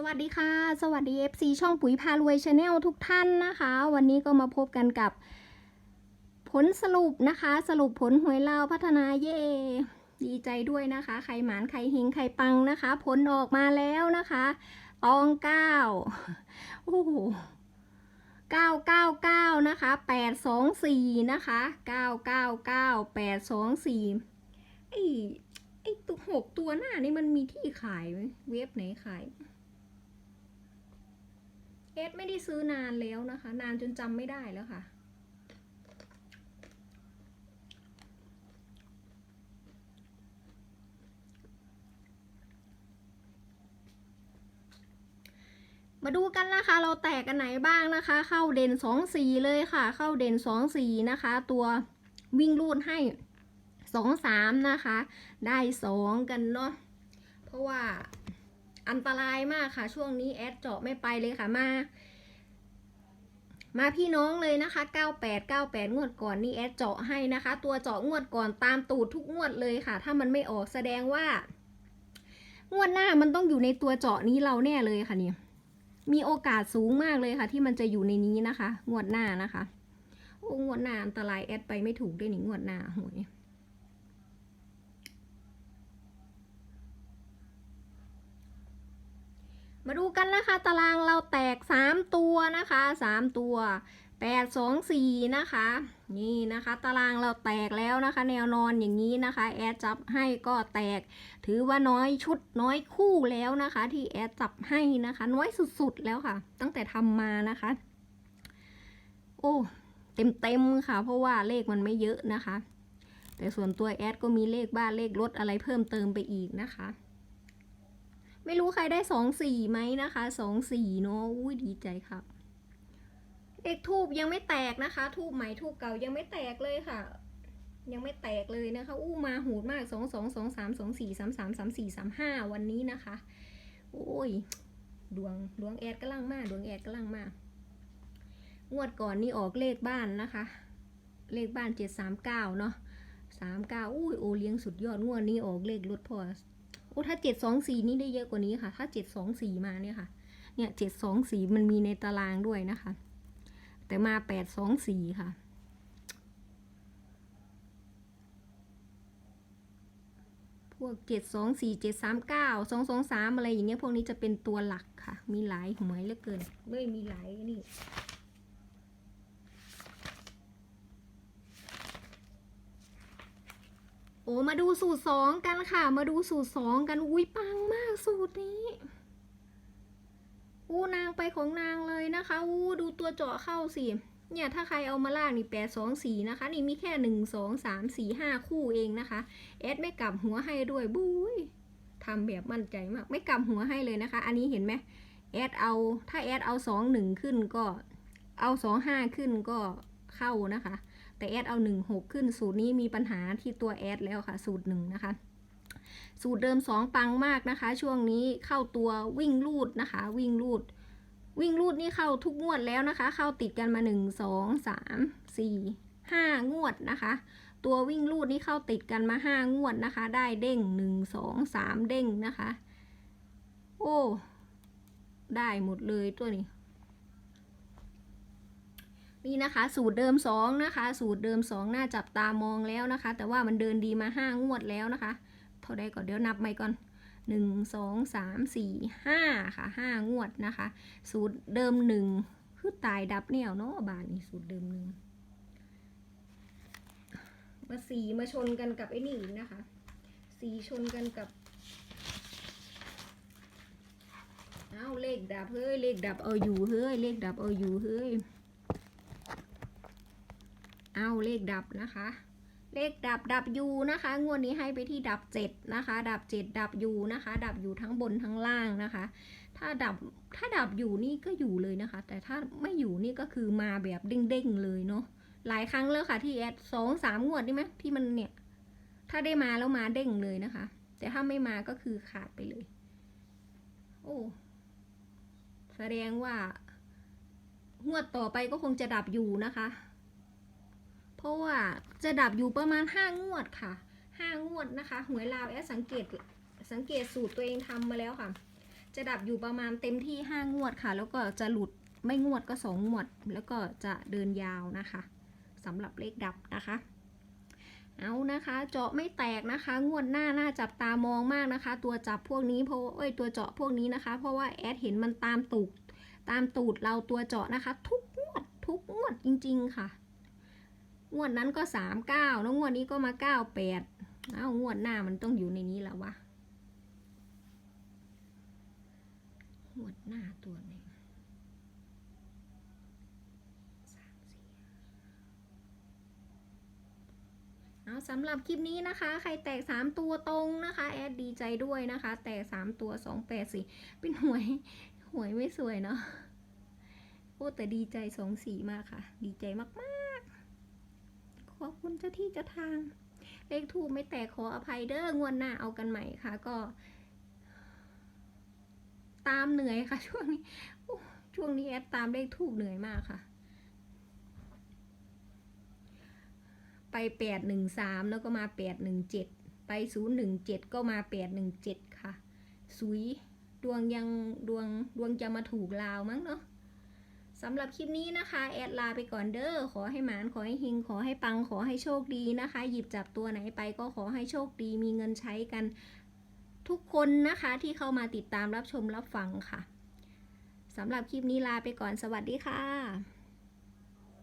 สวัสดีค่ะ สวัสดี FC ช่องปุ๋ยพารวยชาแนลทุกท่านนะคะ วันนี้ก็มาพบกันกับ ผลสรุปนะคะ สรุปผลหวยลาวพัฒนาเย่ดีใจด้วยนะคะ ใครหมานใครเฮงใครปังนะคะ ผลออกมาแล้วนะคะตองเก้าโอ้โหเก้าเก้าเก้านะคะแปดสองสี่นะคะเก้าเก้าเก้าแปดสองสี่ไอ้ไอ้ตัวหกตัวหน้านี่มันมีที่ขายไหมเว็บไหนขาย เอสไม่ได้ซื้อนานแล้วนะคะ นานจนจำไม่ได้แล้วค่ะ มาดูกันนะคะ เราแตกกันไหนบ้างนะคะ เข้าเด่นสองสีเลยค่ะ เข้าเด่นสองสีนะคะ ตัววิ่งรูดให้สองสามนะคะ ได้สองกันเนาะเพราะว่า อันตรายมากค่ะ ช่วงนี้แอดเจาะไม่ไปเลยค่ะมา มาพี่น้องเลยนะคะ 98 98 งวดก่อนนี่แอดเจาะให้นะคะ ตัวเจาะงวดก่อนตามตูดทุกงวดเลยค่ะ ถ้ามันไม่ออกแสดงว่า งวดหน้ามันต้องอยู่ในตัวเจาะนี้เราแน่เลยค่ะเนี่ยมีโอกาสสูงมากเลยค่ะ ที่มันจะอยู่ในนี้นะคะ งวดหน้านะคะ โอ้งวดหน้าอันตรายแอดไปไม่ถูกด้วยนี่งวดหน้าหวย มาดูกันนะคะ ตารางเราแตก 3 ตัวนะคะ 3 ตัว 8 2 4 นะคะ นี่นะคะ ตารางเราแตกแล้วนะคะ แนวนอนอย่างนี้นะคะ แอดจับให้ก็แตก ถือว่าน้อยชุดน้อยคู่แล้วนะคะ ที่แอดจับให้นะคะ น้อยสุดๆแล้วค่ะ ตั้งแต่ทำมานะคะ โอ้เต็มๆค่ะ เพราะว่าเลขมันไม่เยอะนะคะ แต่ส่วนตัวแอดก็มีเลขบ้านเลขรถอะไรเพิ่มเติมไปอีกนะคะ ไม่รู้ใครได้สองสี่ไหมนะคะสองสี่เนาะอุ้ยดีใจครับเลขทูบยังไม่แตกนะคะทูบใหม่ทูบเก่ายังไม่แตกเลยค่ะ ยังไม่แตกเลยนะคะ อู้มาหูดมากสองสองสองสามสองสี่สามสามสามสี่สามห้าวันนี้นะคะ โอ้ยดวงดวงแอดกำลังมากดวงแอดกำลังมากงวดก่อนนี่ออกเลขบ้านนะคะ เลขบ้านเจ็ดสามเก้าเนาะสามเก้าอุ้ยโอเลี้ยงสุดยอดงวดนี้ออกเลขรถพอ โอ้ถ้าเจ็ดสองสี่นี่ได้เยอะกว่านี้ค่ะ ถ้าเจ็ดสองสี่มาเนี่ยค่ะ เนี่ยเจ็ดสองสี่มันมีในตารางด้วยนะคะ แต่มาแปดสองสี่ค่ะพวกเจ็ดสองสี่เจ็ดสามเก้าสองสองสามอะไรอย่างเงี้ยพวกนี้จะเป็นตัวหลักค่ะ มีหลายหวยเหลือเกินไม่มีหลายนี่ อ้มาดูสูตรสองกันค่ะ มาดูสูตรสองกัน อุ้ยปังมากสูตรนี้อู้นางไปของนางเลยนะคะอู้ดูตัวเจาะเข้าสิ เนี่ยถ้าใครเอามาลากนี่แปดสองสี่นะคะ นี่มีแค่หนึ่งสองสามสี่ห้าคู่เองนะคะแอดไม่กลับหัวให้ด้วยบุ้ยทำแบบมั่นใจมาก ไม่กลับหัวให้เลยนะคะ อันนี้เห็นไหมแอดเอาถ้าแอดเอาสองหนึ่งขึ้นก็ เอาสองห้าขึ้นก็เข้านะคะ แต่แอดเอาหนึ่งหกขึ้น สูตรนี้มีปัญหาที่ตัวแอดแล้วค่ะ สูตรหนึ่งนะคะ สูตรเดิมสองปังมากนะคะ ช่วงนี้เข้าตัววิ่งลูดนะคะ วิ่งลูด วิ่งลูดนี่เข้าทุกงวดแล้วนะคะ เข้าติดกันมาหนึ่งสองสามสี่ห้างวดนะคะ ตัววิ่งลูดนี่เข้าติดกันมาห้างวดนะคะ ได้เด้งหนึ่งสองสามเด้งนะคะ โอ้ ได้หมดเลยตัวนี้ นี่นะคะสูตรเดิมสองนะคะ สูตรเดิมสองน่าจับตามองแล้วนะคะ แต่ว่ามันเดินดีมาห้างวดแล้วนะคะ เท่าใดก่อนเดี๋ยวนับใหม่ก่อนหนึ่งสองสามสี่ห้าค่ะห้างวดนะคะ สูตรเดิมหนึ่งคือตายดับแนวเนาะบานนี่สูตรเดิมหนึ่งมาสีมาชนกันกับไอ้นี่อีกนะคะ สีชนกันกับเอาเลขดับเฮ้ยเลขดับเอาอยู่เฮ้ยเลขดับเอาอยู่เฮ้ย เอาเลขดับนะคะ เลขดับดับยูนะคะ งวดนี้ให้ไปที่ดับเจ็ดนะคะ ดับเจ็ดดับยูนะคะ ดับอยู่ทั้งบนทั้งล่างนะคะ ถ้าดับถ้าดับอยู่นี่ก็อยู่เลยนะคะ แต่ถ้าไม่อยู่นี่ก็คือมาแบบเด้งๆเลยเนาะหลายครั้งแล้วค่ะที่แอดสองสามงวดนี่ไหมที่มันเนี่ย ถ้าได้มาแล้วมาเด้งเลยนะคะ แต่ถ้าไม่มาก็คือขาดไปเลย โอ้แสดงว่างวดต่อไปก็คงจะดับอยู่นะคะ เพราะว่าจะดับอยู่ประมาณห้างวดค่ะห้างวดนะคะหวยลาวแอดสังเกตสังเกตสูตรตัวเองทำมาแล้วค่ะ จะดับอยู่ประมาณเต็มที่ 5 งวดค่ะ แล้วก็จะหลุดไม่งวดก็ 2 งวด แล้วก็จะเดินยาวนะคะสำหรับเลขดับนะคะ เอานะคะ เจาะไม่แตกนะคะ งวดหน้าน่าจับตามองมากนะคะ ตัวจับพวกนี้เพราะเอ้ยตัวเจาะพวกนี้นะคะ เพราะว่าแอดเห็นมันตามตูดตามตูดเราตัวเจาะนะคะ ทุกงวดทุกงวดจริง ๆ ค่ะ งวดนั้นก็สามเก้าแล้วงวดนี้ก็มาเก้าแปดเอางวดหน้ามันต้องอยู่ในนี้แล้ววะงวดหน้าตัวไหนสามสี่เอาสำหรับคลิปนี้นะคะ ใครแตกสามตัวตรงนะคะ แอดดีใจด้วยนะคะ แตกสามตัวสองแปดสี่เป็นหวย หวยไม่สวยเนาะโอ้แต่ดีใจสองสีมากค่ะ ดีใจมากๆ ขอบคุณเจ้าที่เจ้าทาง เลขทูบไม่แตกขออภัยเด้องวดหน้าเอากันใหม่ค่ะ ก็ ตามเหนื่อยค่ะ ช่วงนี้ช่วงนี้แอดตามเลขทูบเหนื่อยมากค่ะ ไปแปดหนึ่งสามแล้วก็มาแปดหนึ่งเจ็ดไปศูนย์หนึ่งเจ็ดก็มาแปดหนึ่งเจ็ดค่ะสุยดวงยังดวงดวงจะมาถูกลาวมั้งเนาะ สำหรับคลิปนี้นะคะ แอดลาไปก่อนเด้อขอให้หมานขอให้หิง ขอให้ปังขอให้โชคดีนะคะ หยิบจับตัวไหนไปก็ขอให้โชคดีมีเงินใช้กันทุกคนนะคะที่เข้ามาติดตามรับชมรับฟังค่ะสำหรับคลิปนี้ลาไปก่อนสวัสดีค่ะ